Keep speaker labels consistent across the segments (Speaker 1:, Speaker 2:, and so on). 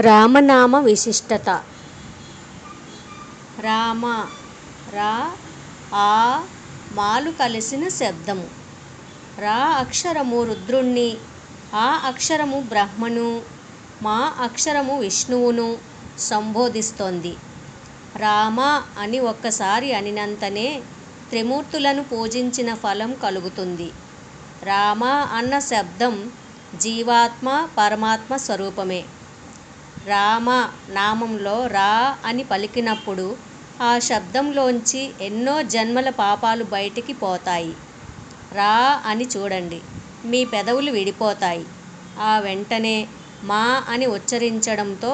Speaker 1: రామనామ విశిష్టత. రామ రా ఆ మాలు కలిసిన శబ్దము. రా అక్షరము రుద్రుణ్ణి ఆ అక్షరము బ్రహ్మను మా అక్షరము విష్ణువును సంబోధిస్తోంది. రామ అని ఒక్కసారి అనినంతనే త్రిమూర్తులను పూజించిన ఫలం కలుగుతుంది. రామ అన్న శబ్దం జీవాత్మ పరమాత్మ స్వరూపమే. రామ నామంలో రా అని పలికినప్పుడు ఆ శబ్దంలోంచి ఎన్నో జన్మల పాపాలు బయటికి పోతాయి. రా అని చూడండి మీ పెదవులు విడిపోతాయి. ఆ వెంటనే మా అని ఉచ్చరించడంతో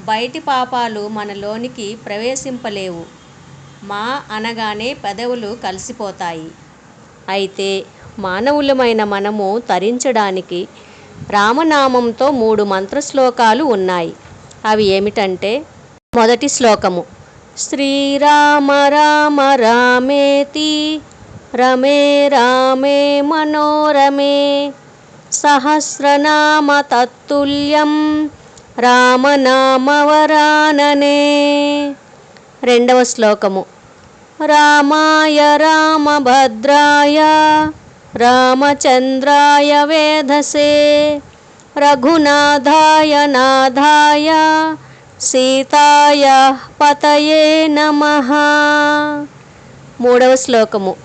Speaker 1: బయటి పాపాలు మనలోనికి ప్రవేశింపలేవు. మా అనగానే పెదవులు కలిసిపోతాయి. అయితే మానవులమైన మనము తరించడానికి రామనామంతో మూడు మంత్ర శ్లోకాలు ఉన్నాయి. అవి ఏమిటంటే మొదటి శ్లోకము శ్రీరామ రామ రామేతి రమే రామే మనోరమే సహస్రనామ తత్తుల్యం రామనామవరాననే. రెండవ శ్లోకము రామాయ రామభద్రాయ రామచంద్రాయ వేధసే రఘునాథాయ నాథాయ సీతాయ పతయే నమ మూడవ శ్లోకము.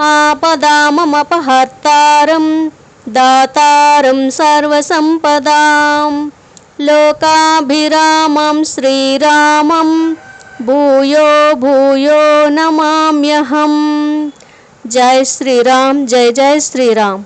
Speaker 1: ఆపదామపహర్తారం దాతారం సర్వసంపదాం. లోకాభిరామం శ్రీరామం భూయో భూయో నమామ్యహం. జై శ్రీరామ్ జై జై శ్రీరామ్.